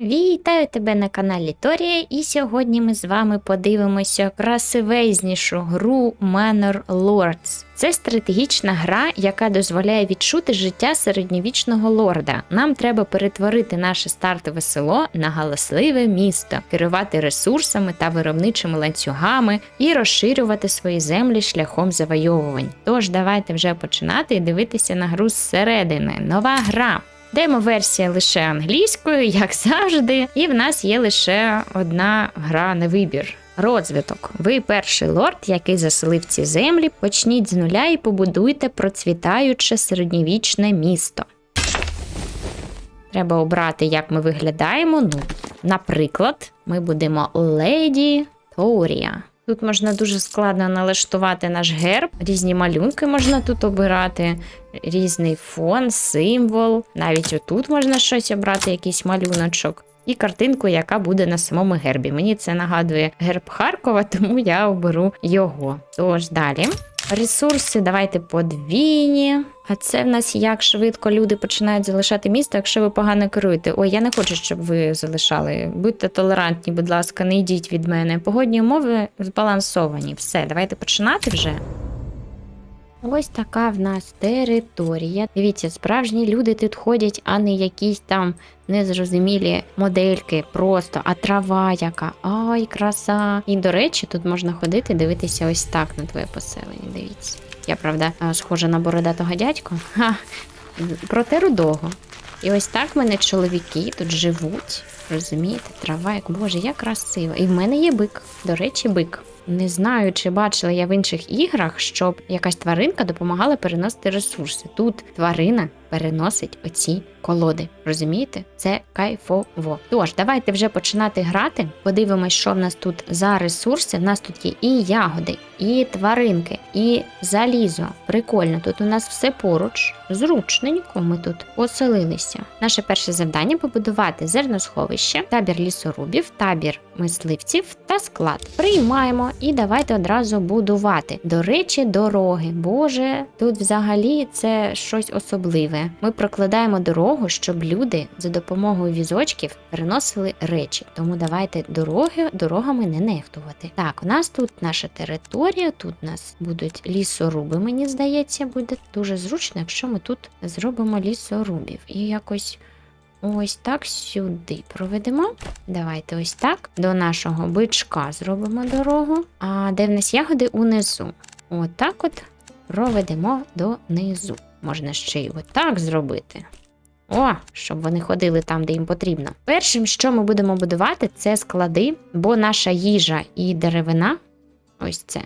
Вітаю тебе на каналі Торія, і сьогодні ми з вами подивимося красивезнішу гру Manor Lords. Це стратегічна гра, яка дозволяє відчути життя середньовічного лорда. Нам треба перетворити наше стартове село на галасливе місто, керувати ресурсами та виробничими ланцюгами і розширювати свої землі шляхом завойовувань. Тож давайте вже починати і дивитися на гру зсередини. Нова гра. Демо-версія лише англійською, як завжди, і в нас є лише одна гра на вибір. Розвиток. Ви перший лорд, який заселив ці землі. Почніть з нуля і побудуйте процвітаюче середньовічне місто. Треба обрати, як ми виглядаємо. Ну, наприклад, ми будемо леді Торія. Тут можна дуже складно налаштувати наш герб, різні малюнки можна тут обирати, різний фон, символ. Навіть отут можна щось обрати, якийсь малюночок. І картинку, яка буде на самому гербі. Мені це нагадує герб Харкова, тому я оберу його. Тож далі. Ресурси давайте подвійні. А це в нас як швидко люди починають залишати місто, якщо ви погано керуєте. Ой, я не хочу, щоб ви залишали. Будьте толерантні, будь ласка, не йдіть від мене. Погодні умови збалансовані. Все, давайте починати вже. Ось така в нас територія. Дивіться, справжні люди тут ходять, а не якісь там незрозумілі модельки, просто, а трава яка. Ай, краса. І до речі, тут можна ходити, дивитися ось так на твоє поселення. Дивіться. Я правда схожа на бородатого дядька. Ха, проте рудого. І ось так в мене чоловіки тут живуть. Розумієте, трава, як боже, як красиво. І в мене є бик. До речі, бик. Не знаю, чи бачила я в інших іграх, щоб якась тваринка допомагала переносити ресурси. Тут тварина переносить оці колоди. Розумієте? Це кайфово. Тож, давайте вже починати грати. Подивимось, що в нас тут за ресурси. В нас тут є і ягоди, і тваринки, і залізо. Прикольно, тут у нас все поруч. Зручненько ми тут поселилися. Наше перше завдання побудувати зерносховище, табір лісорубів, табір мисливців та склад. Приймаємо і давайте одразу будувати. До речі, дороги. Боже, тут взагалі це щось особливе. Ми прокладаємо дорогу, щоб люди за допомогою візочків переносили речі. Тому давайте дороги дорогами не нехтувати. Так, у нас тут наша територія, тут у нас будуть лісоруби, мені здається, буде дуже зручно, якщо ми тут зробимо лісорубів. І якось ось так сюди проведемо. Давайте ось так. До нашого бичка зробимо дорогу. А де в нас ягоди унизу? Отак от проведемо донизу. Можна ще й отак зробити. О, щоб вони ходили там, де їм потрібно. Першим, що ми будемо будувати, це склади, бо наша їжа і деревина, ось це,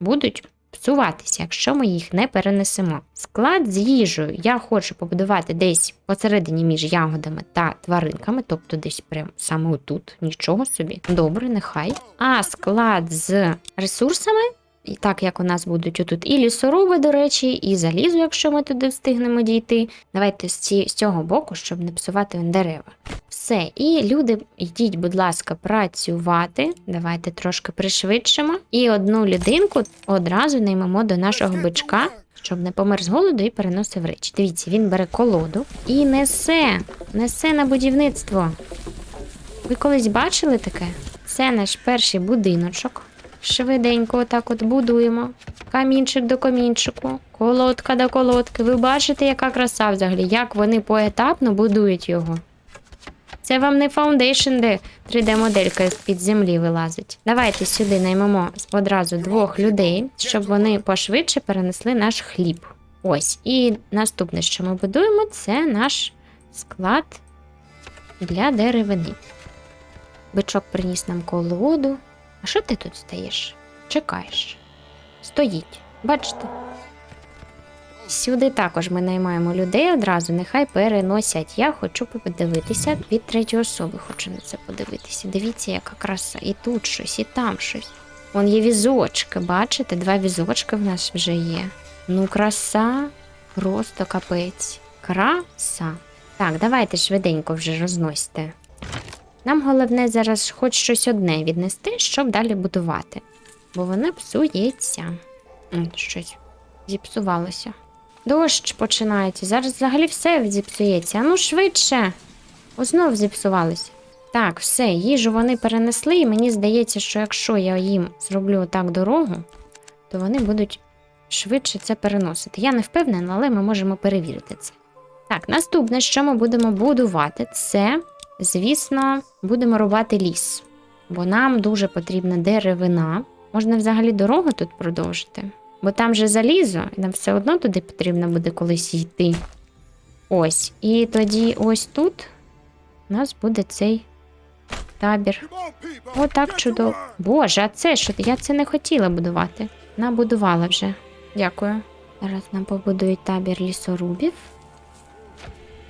будуть псуватися, якщо ми їх не перенесемо. Склад з їжею я хочу побудувати десь посередині між ягодами та тваринками, тобто десь прямо саме отут, нічого собі. Добре, нехай. А склад з ресурсами і так як у нас будуть отут і лісоруби, до речі, і залізо, якщо ми туди встигнемо дійти. Давайте з, ці, з цього боку, щоб не псувати дерева. Все, і люди, йдіть, будь ласка, працювати. Давайте трошки пришвидшимо. І одну людинку одразу наймемо до нашого бичка, щоб не помер з голоду і переносив речі. Дивіться, він бере колоду і несе, несе на будівництво. Ви колись бачили таке? Це наш перший будиночок. Швиденько отак от будуємо. Камінчик до камінчику, колодка до колодки. Ви бачите, яка краса взагалі, як вони поетапно будують його. Це вам не фаундейшн, де 3D-моделька з-під землі вилазить. Давайте сюди наймемо одразу двох людей, щоб вони пошвидше перенесли наш хліб. Ось. І наступне, що ми будуємо, це наш склад для деревини. Бичок приніс нам колоду. А що ти тут стоїш? Чекаєш. Стоїть. Бачите? Сюди також ми наймаємо людей одразу, нехай переносять. Я хочу подивитися від третьої особи, хочу на це подивитися. Дивіться, яка краса. І тут щось, і там щось. Вон є візочки, бачите? Два візочки в нас вже є. Ну, краса, просто капець. Краса. Так, давайте швиденько вже розносьте. Нам головне зараз хоч щось одне віднести, щоб далі будувати. Бо воно псується. Щось зіпсувалося. Дощ починається. Зараз взагалі все зіпсується. А ну швидше. знов зіпсувалися. Так, все, їжу вони перенесли, і мені здається, що якщо я їм зроблю так дорогу, то вони будуть швидше це переносити. Я не впевнена, але ми можемо перевірити це. Так, наступне, що ми будемо будувати, це, звісно, будемо рубати ліс. Бо нам дуже потрібна деревина. Можна взагалі дорогу тут продовжити. Бо там же залізо, і нам все одно туди потрібно буде колись йти. Ось. І тоді ось тут у нас буде цей табір. Отак чудово. Боже, а це що? Я це не хотіла будувати. Набудувала вже. Дякую. Зараз нам побудують табір лісорубів.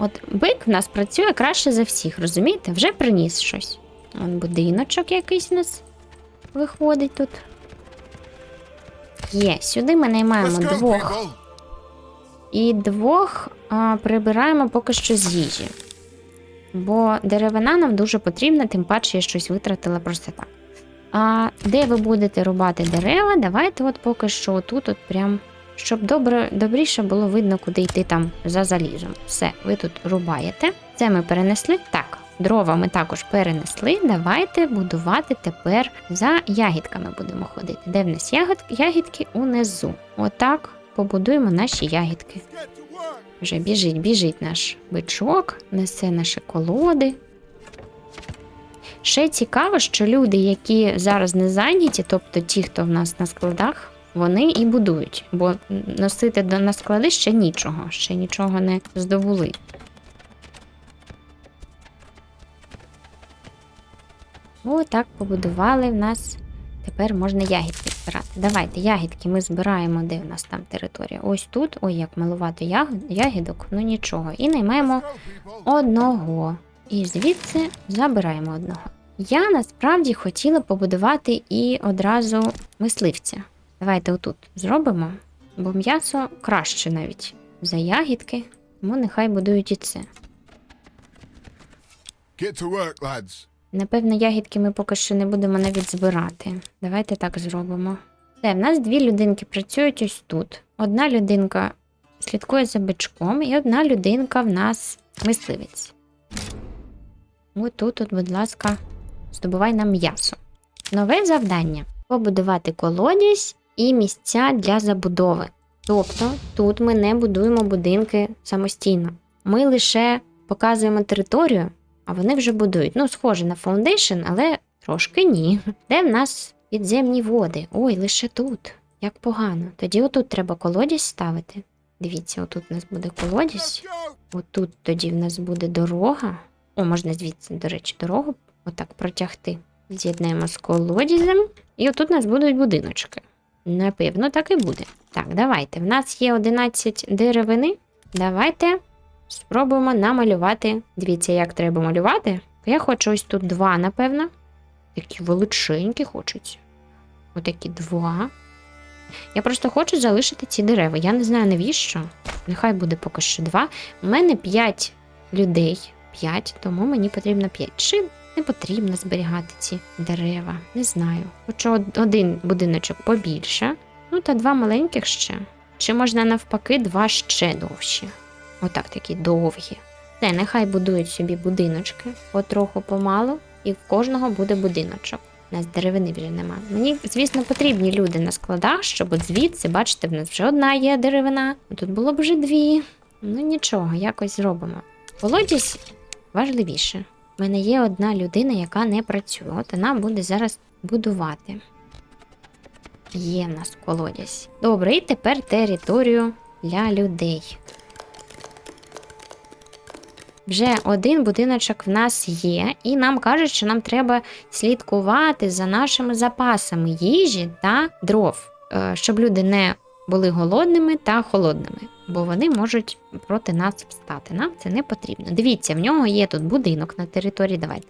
От бик в нас працює краще за всіх, розумієте? Вже приніс щось. Вон будиночок якийсь у нас виходить тут. Є, сюди ми наймаємо двох. І двох а, прибираємо поки що з їжі. Бо деревина нам дуже потрібна, тим паче я щось витратила просто так. А де ви будете рубати дерева, давайте от поки що отут, от прям, щоб добре, добріше було видно, куди йти там за залізом. Все, ви тут рубаєте. Це ми перенесли. Так, дрова ми також перенесли. Давайте будувати тепер за ягідками будемо ходити. Де в нас ягодки? Ягідки унизу. Отак побудуємо наші ягідки. Вже біжить, біжить наш бичок, несе наші колоди. Ще цікаво, що люди, які зараз не зайняті, тобто ті, хто в нас на складах, вони і будують, бо носити до- на склади ще нічого, ще нічого не здобули. О, так побудували в нас. Тепер можна ягідки збирати. Давайте, ягідки ми збираємо, де в нас там територія. Ось тут. Ой, як малувато ягод- ягідок, ну нічого. І наймаємо одного. І звідси забираємо одного. Я насправді хотіла побудувати і одразу мисливця. Давайте отут зробимо, бо м'ясо краще навіть за ягідки, тому нехай будують і це. Get to work, lads. Напевно, ягідки ми поки що не будемо навіть збирати. Давайте так зробимо. Все, в нас дві людинки працюють ось тут. Одна людинка слідкує за бичком, і одна людинка в нас мисливець. Ось тут, от, будь ласка, здобувай нам м'ясо. Нове завдання побудувати колодязь і місця для забудови. Тобто тут ми не будуємо будинки самостійно. Ми лише показуємо територію, а вони вже будують. Ну, схоже на Foundation, але трошки ні. Де в нас підземні води? Ой, лише тут. Як погано. Тоді отут треба колодязь ставити. Дивіться, отут у нас буде колодязь. Отут тоді в нас буде дорога. О, можна звідси, до речі, дорогу отак протягти. З'єднаємо з колодязем. І отут у нас будуть будиночки. Напевно, так і буде. Так, давайте. В нас є 11 деревини. Давайте спробуємо намалювати. Дивіться, як треба малювати. Я хочу ось тут два, напевно. Такі величенькі хочуться. Отакі два. Я просто хочу залишити ці дерева. Я не знаю навіщо. Нехай буде поки що два. У мене 5 людей. 5, тому мені потрібно 5. Чи не потрібно зберігати ці дерева? Не знаю. Хочу один будиночок побільше. Ну та два маленьких ще. Чи можна навпаки два ще довші? Отак такі довгі. Це нехай будують собі будиночки, потроху помалу, і в кожного буде будиночок. У нас деревини вже нема. Мені, звісно, потрібні люди на складах, щоб от звідси, бачите, в нас вже одна є деревина, тут було б вже дві. Ну нічого, якось зробимо. Колодязь важливіше. У мене є одна людина, яка не працює. От вона буде зараз будувати. Є в нас колодязь. Добре, і тепер територію для людей. Вже один будиночок в нас є, і нам кажуть, що нам треба слідкувати за нашими запасами їжі та дров, е, щоб люди не були голодними та холодними, бо вони можуть проти нас встати. Нам це не потрібно. Дивіться, в нього є тут будинок на території. Давайте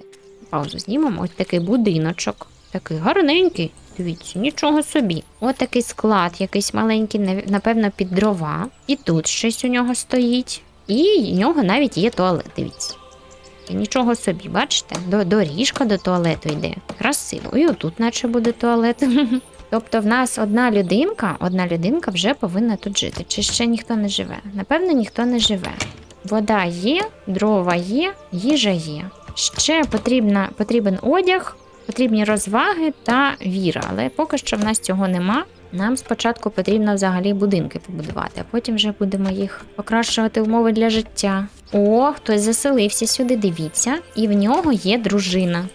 паузу знімемо. Ось такий будиночок, такий гарненький. Дивіться, нічого собі. Ось такий склад, якийсь маленький, напевно, під дрова. І тут щось у нього стоїть. І в нього навіть є туалет. Дивіться. Нічого собі, бачите? До, доріжка до туалету йде. Красиво. І отут, наче буде туалет. Тобто в нас одна людинка, одна людинка вже повинна тут жити. Чи ще ніхто не живе? Напевно, ніхто не живе. Вода є, дрова є, їжа є. Ще потрібна, потрібен одяг, потрібні розваги та віра. Але поки що в нас цього нема. Нам спочатку потрібно взагалі будинки побудувати, а потім вже будемо їх покращувати умови для життя. О, хтось заселився сюди, дивіться, і в нього є дружина.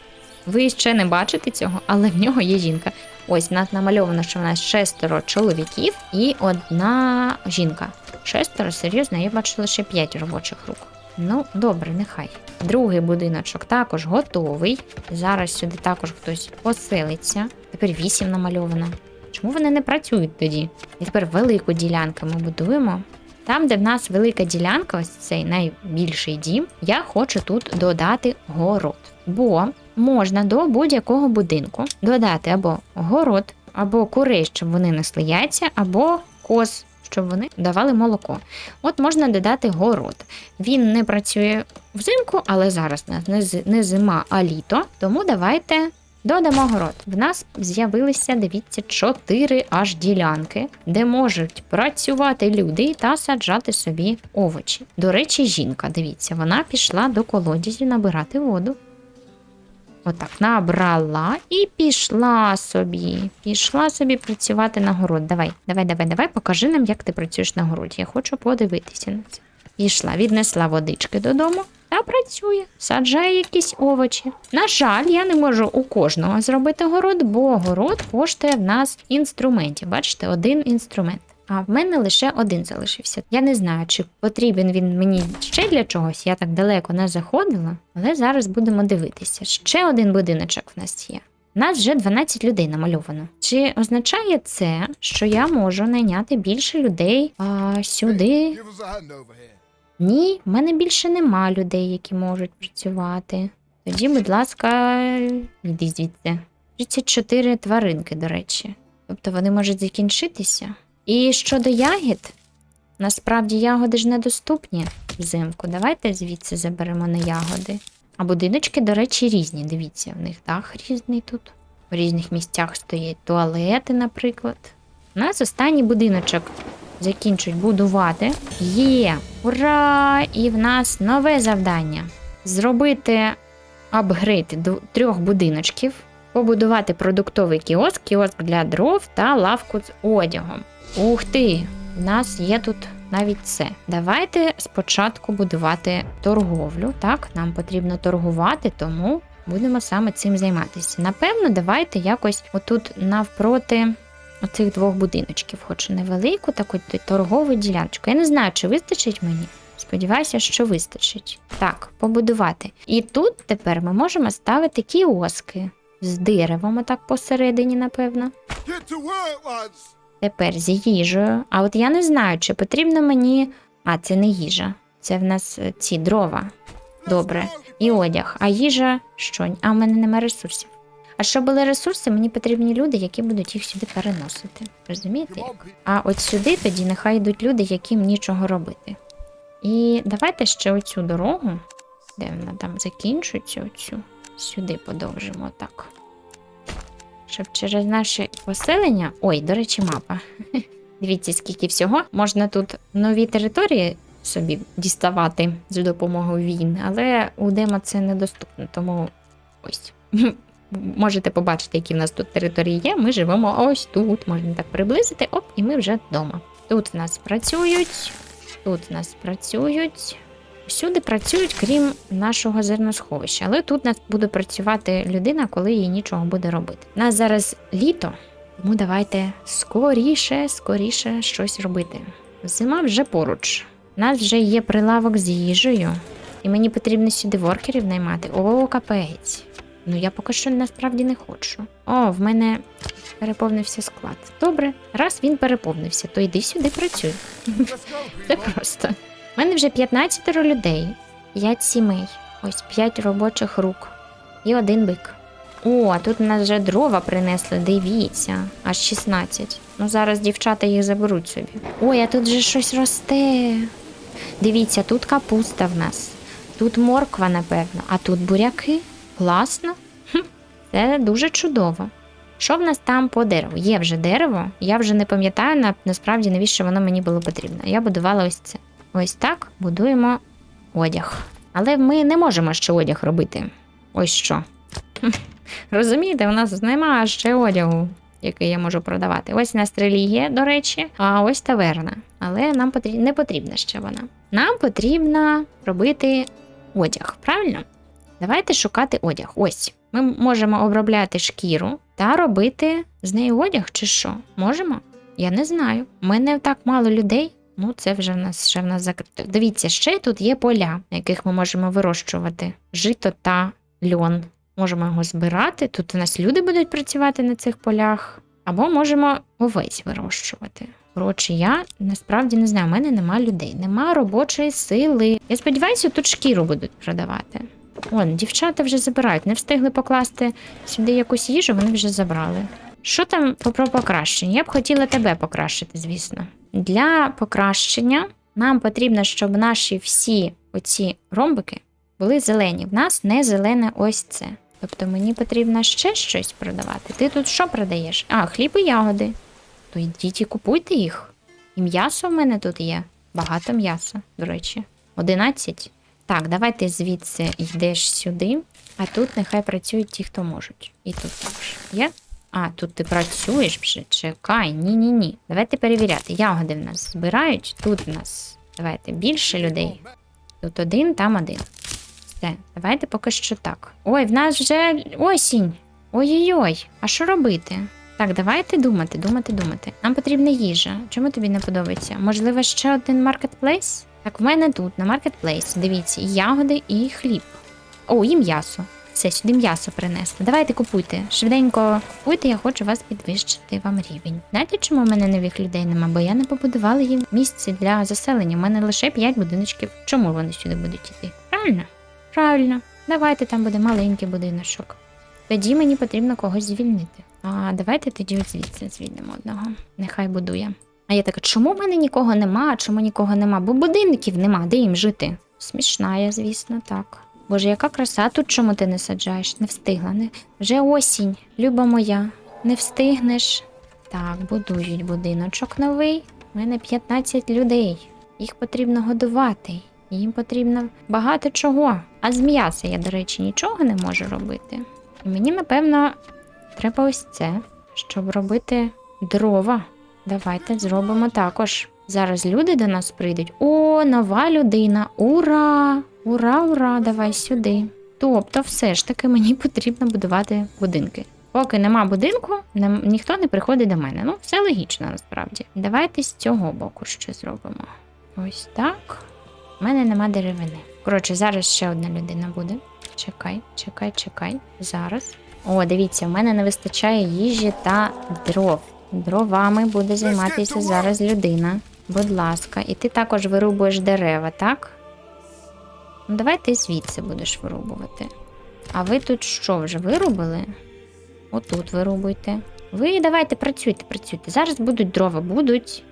Ви ще не бачите цього, але в нього є жінка. Ось в нас намальовано, що в нас шестеро чоловіків і одна жінка. Шестеро, серйозно, я бачу лише п'ять робочих рук. Ну, добре, нехай. Другий будиночок також готовий. Зараз сюди також хтось поселиться. Тепер вісім намальовано. Чому вони не працюють тоді? І тепер велику ділянку ми будуємо. Там, де в нас велика ділянка, ось цей найбільший дім, я хочу тут додати город. Бо можна до будь-якого будинку додати або город, або курей, щоб вони несли яйця, або коз, щоб вони давали молоко. От можна додати город. Він не працює взимку, але зараз не зима, а літо. Тому давайте додамо город. В нас з'явилися, дивіться, чотири аж ділянки, де можуть працювати люди та саджати собі овочі. До речі, жінка, дивіться, вона пішла до колодязі набирати воду. Отак, набрала і пішла собі. Пішла собі працювати на город. Давай, давай, давай, давай, покажи нам, як ти працюєш на городі. Я хочу подивитися на це. Пішла, віднесла водички додому та працює, саджає якісь овочі. На жаль, я не можу у кожного зробити город, бо город коштує в нас інструментів. Бачите, один інструмент. А в мене лише один залишився. Я не знаю, чи потрібен він мені ще для чогось. Я так далеко не заходила, але зараз будемо дивитися. Ще один будиночок в нас є. У нас вже 12 людей намальовано. Чи означає це, що я можу найняти більше людей а, сюди? Ні, в мене більше нема людей, які можуть працювати. Тоді, будь ласка, йди звідси. 34 тваринки, до речі. Тобто вони можуть закінчитися. І щодо ягід, насправді ягоди ж недоступні взимку. Давайте звідси заберемо на ягоди. А будиночки, до речі, різні. Дивіться, в них дах різний тут. В різних місцях стоять туалети, наприклад. У нас останній будиночок закінчують будувати. Є! Ура! І в нас нове завдання: зробити апгрейд до трьох будиночків, побудувати продуктовий кіоск, кіоск для дров та лавку з одягом. Ух ти! В нас є тут навіть це. Давайте спочатку будувати торговлю. Так, нам потрібно торгувати, тому будемо саме цим займатися. Напевно, давайте якось отут навпроти оцих двох будиночків, хоч невелику, таку торгову діляночку. Я не знаю, чи вистачить мені. Сподіваюся, що вистачить. Так, побудувати. І тут тепер ми можемо ставити кіоски з деревом, отак посередині, напевно. Get to work, lads. Тепер з їжею. А от я не знаю, чи потрібно мені. А, це не їжа. Це в нас е, ці дрова. Добре. І одяг. А їжа що? А в мене немає ресурсів. А щоб були ресурси, мені потрібні люди, які будуть їх сюди переносити. Розумієте? People. А от сюди тоді нехай йдуть люди, яким нічого робити. І давайте ще оцю дорогу, де вона там закінчується, оцю, сюди подовжимо так. Щоб через наше поселення. Ой, до речі, мапа. Дивіться, скільки всього. Можна тут нові території собі діставати з допомогою війн, але у демо це недоступно, тому ось. Можете побачити, які в нас тут території є. Ми живемо ось тут. Можна так приблизити, оп, і ми вже вдома. Тут в нас працюють, тут в нас працюють. Всюди працюють, крім нашого зерносховища. Але тут нас буде працювати людина, коли їй нічого буде робити. У нас зараз літо, тому давайте скоріше, скоріше щось робити. Зима вже поруч. У нас вже є прилавок з їжею, і мені потрібно сюди воркерів наймати. О, капець. Ну я поки що насправді не хочу. О, в мене переповнився склад. Добре, раз він переповнився, то йди сюди працюй. Це просто. У мене вже 15 людей, 5 сімей, ось 5 робочих рук і один бик. О, а тут нас вже дрова принесли, дивіться, аж 16. Ну зараз дівчата їх заберуть собі. Ой, а тут вже щось росте. Дивіться, тут капуста в нас, тут морква, напевно, а тут буряки. Класно. Хм, це дуже чудово. Що в нас там по дереву? Є вже дерево. Я вже не пам'ятаю на, насправді, навіщо воно мені було потрібно. Я будувала ось це. Ось так будуємо одяг. Але ми не можемо ще одяг робити. Ось що. Розумієте, у нас немає ще одягу, який я можу продавати. Ось у нас релігія, до речі, а ось таверна. Але нам потрібна, не потрібна ще вона. Нам потрібно робити одяг, правильно? Давайте шукати одяг. Ось. Ми можемо обробляти шкіру та робити з неї одяг чи що? Можемо? Я не знаю. У мене так мало людей. Ну, це вже в нас ще в нас закрито. Дивіться, ще тут є поля, на яких ми можемо вирощувати жито та льон. Можемо його збирати. Тут у нас люди будуть працювати на цих полях, або можемо овець вирощувати. Коротше, я насправді не знаю, у мене нема людей, нема робочої сили. Я сподіваюся, тут шкіру будуть продавати. Вон, дівчата вже забирають, не встигли покласти сюди якусь їжу, вони вже забрали. Що там про покращення? Я б хотіла тебе покращити, звісно. Для покращення нам потрібно, щоб наші всі оці ромбики були зелені. В нас не зелене ось це. Тобто мені потрібно ще щось продавати. Ти тут що продаєш? А, хліб і ягоди. То йдіть і купуйте їх. І м'ясо в мене тут є. Багато м'яса, до речі. 11. Так, давай ти звідси йдеш сюди, а тут нехай працюють ті, хто можуть. І тут також. Є? А, тут ти працюєш вже. Чекай, ні-ні-ні. Давайте перевіряти. Ягоди в нас збирають. Тут в нас. Давайте більше людей. Тут один, там один. Все, давайте поки що так. Ой, в нас вже осінь. Ой-ой-ой, а що робити? Так, давайте думати, думати, думати. Нам потрібна їжа. Чому тобі не подобається? Можливо, ще один маркетплейс? Так, в мене тут на маркетплейс. Дивіться, ягоди, і хліб. О, і м'ясо. Все, сюди м'ясо принесли. Давайте купуйте. Швиденько купуйте, я хочу вас підвищити вам рівень. Знаєте, чому в мене нових людей нема? Бо я не побудувала їм місце для заселення. У мене лише 5 будиночків. Чому вони сюди будуть йти? Правильно? Правильно. Давайте там буде маленький будиночок. Тоді мені потрібно когось звільнити. А давайте тоді от звідси звільнимо одного. Нехай будує. А я така, чому в мене нікого нема? Чому нікого нема? Бо будинків нема, де їм жити? Смішна я, звісно, так. Боже, яка краса тут чому ти не саджаєш? Не встигла. Не... Вже осінь, люба моя, не встигнеш. Так, будують будиночок новий. У мене 15 людей. Їх потрібно годувати. Їм потрібно багато чого. А з м'яса я, до речі, нічого не можу робити. І мені, напевно, треба ось це, щоб робити дрова. Давайте зробимо також. Зараз люди до нас прийдуть. О, нова людина! Ура! Ура, ура! Давай сюди. Тобто, все ж таки мені потрібно будувати будинки. Поки нема будинку, ніхто не приходить до мене. Ну, все логічно насправді. Давайте з цього боку ще зробимо. Ось так. У мене нема деревини. Коротше, зараз ще одна людина буде. Чекай, чекай, чекай. Зараз. О, дивіться, в мене не вистачає їжі та дров. Дровами буде займатися зараз людина. Будь ласка, і ти також вирубуєш дерева, так? Ну, давай ти звідси будеш вирубувати. А ви тут що вже вирубили? Отут вирубуйте. Ви давайте працюйте, працюйте. Зараз будуть дрова, будуть.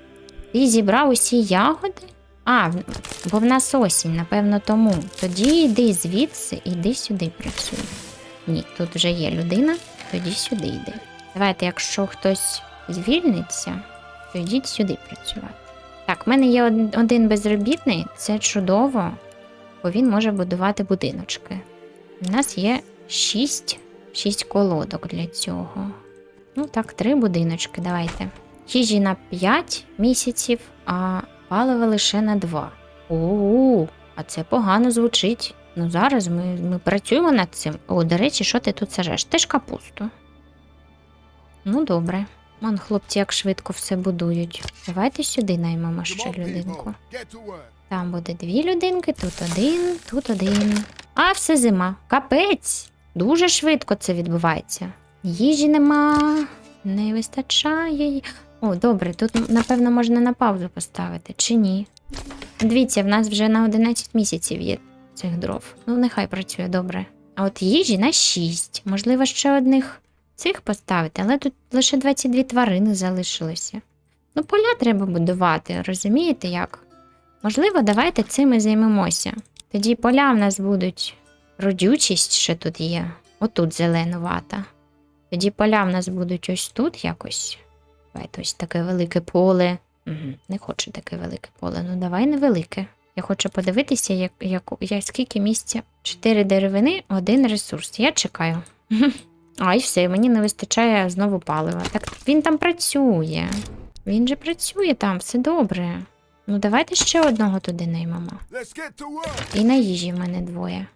Ти зібрав усі ягоди? А, бо в нас осінь, напевно, тому. Тоді йди звідси, іди сюди працюй. Ні, тут вже є людина, тоді сюди йди. Давайте, якщо хтось звільниться, то йдіть сюди працювати. Так, в мене є один безробітний, це чудово, бо він може будувати будиночки. У нас є шість, шість колодок для цього. Ну так, три будиночки, давайте. Їжі на 5 місяців, а паливо лише на 2. У, а це погано звучить. Ну зараз ми, ми працюємо над цим. О, до речі, що ти тут сажеш? Теж капусту. Ну, добре. Вон хлопці як швидко все будують. Давайте сюди наймемо ще людинку. Там буде дві людинки, тут один, тут один. А все зима. Капець. Дуже швидко це відбувається. Їжі нема, не вистачає. О, добре, тут, напевно, можна на паузу поставити, чи ні? Дивіться, в нас вже на 11 місяців є цих дров. Ну, нехай працює добре. А от їжі на 6. Можливо, ще одних цих поставити, але тут лише 22 тварини залишилося. Ну, поля треба будувати, розумієте як? Можливо, давайте цим і займемося. Тоді поля в нас будуть родючість ще тут є. Отут зеленувата. Тоді поля в нас будуть ось тут якось. Давайте ось таке велике поле. Угу, не хочу таке велике поле. Ну давай невелике. Я хочу подивитися, як, як, як скільки місця. Чотири деревини, один ресурс. Я чекаю. А, і все, мені не вистачає знову палива. Так він там працює. Він же працює там, все добре. Ну, давайте ще одного туди наймемо. І на їжі в мене двоє.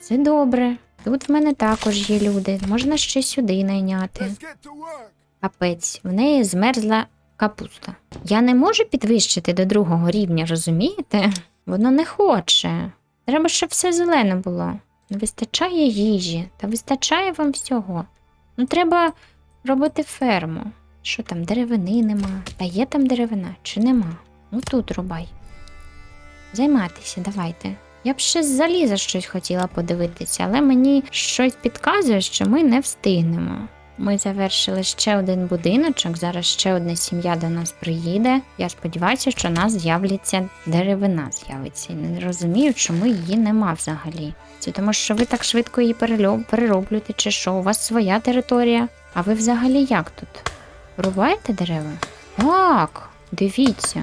Все добре. Тут в мене також є люди. Можна ще сюди найняти. Капець, в неї змерзла капуста. Я не можу підвищити до другого рівня, розумієте? Воно не хоче. Треба, щоб все зелене було. Не вистачає їжі, та вистачає вам всього. Ну, треба робити ферму. Що там, деревини нема? Та є там деревина чи нема? Ну тут рубай. Займатися, давайте. Я б ще з заліза щось хотіла подивитися, але мені щось підказує, що ми не встигнемо. Ми завершили ще один будиночок. Зараз ще одна сім'я до нас приїде. Я сподіваюся, що у нас з'являться деревина. З'явиться. Не розумію, чому її нема взагалі. Це тому, що ви так швидко її перероблюєте, чи що? У вас своя територія. А ви взагалі як тут? Рубаєте дерева? Так, дивіться.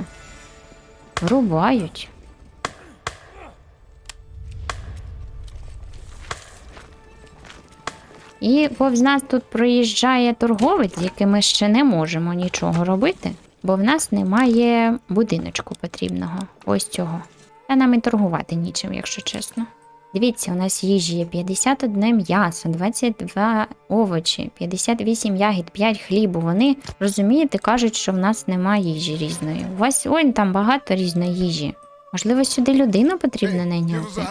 Рубають. І повз нас тут проїжджає торговець, з яким ми ще не можемо нічого робити, бо в нас немає будиночку потрібного. Ось цього. Та нам і торгувати нічим, якщо чесно. Дивіться, у нас їжі є 51 м'ясо, 22 овочі, 58 ягід, 5 хлібу. Вони, розумієте, кажуть, що в нас немає їжі різної. У вас ой, там багато різної їжі. Можливо, сюди людину потрібно найняти.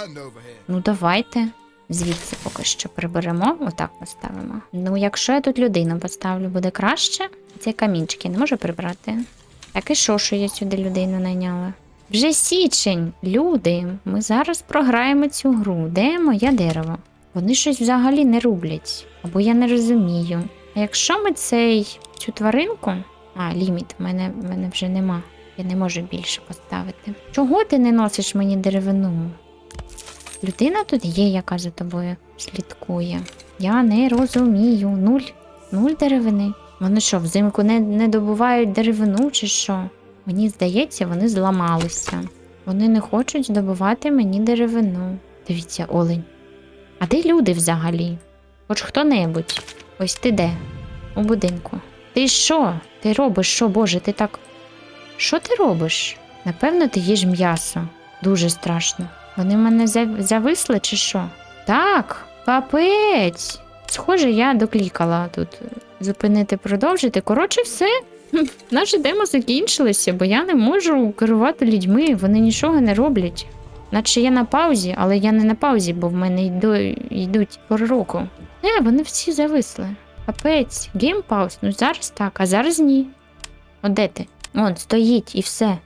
Ну, давайте. Звідси поки що приберемо, отак поставимо. Ну, якщо я тут людину поставлю, буде краще. Це камінчики не можу прибрати. Так і що, що я сюди людину найняла? Вже січень, люди. Ми зараз програємо цю гру. Де моє дерево? Вони щось взагалі не рублять. Або я не розумію. А якщо ми цей цю тваринку. А, ліміт, в мене, в мене вже нема. Я не можу більше поставити. Чого ти не носиш мені деревину? Людина тут є, яка за тобою слідкує. Я не розумію. Нуль. Нуль деревини. Вони що, взимку не, не добувають деревину чи що? Мені здається, вони зламалися. Вони не хочуть здобувати мені деревину. Дивіться, олень. А де люди взагалі? Хоч хто-небудь. Ось ти де? У будинку. Ти що? Ти робиш що, Боже, ти так. Що ти робиш? Напевно, ти їж м'ясо. Дуже страшно. Вони в мене зависли чи що? Так, капець. Схоже, я доклікала тут зупинити, продовжити. Коротше, все. Наше демо закінчилося, бо я не можу керувати людьми, вони нічого не роблять. Наче я на паузі, але я не на паузі, бо в мене йду, йдуть пори року. Не, вони всі зависли. Капець, геймпауз, ну зараз так, а зараз ні. От де ти? Он, стоїть і все.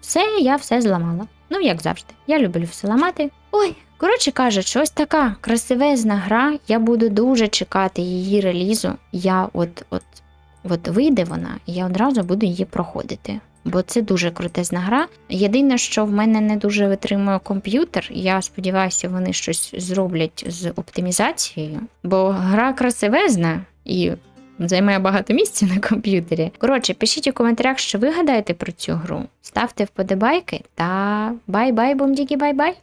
Все, я все зламала. Ну, як завжди, я люблю все ламати. Ой, коротше кажучи, ось така красивезна гра. Я буду дуже чекати її релізу. Я от, от, от вийде вона, і я одразу буду її проходити. Бо це дуже крутезна гра. Єдине, що в мене не дуже витримує комп'ютер. Я сподіваюся, вони щось зроблять з оптимізацією, бо гра красивезна і займає багато місця на комп'ютері. Коротше, пишіть у коментарях, що ви гадаєте про цю гру. Ставте вподобайки та бай-бай, бумдіки, бай-бай!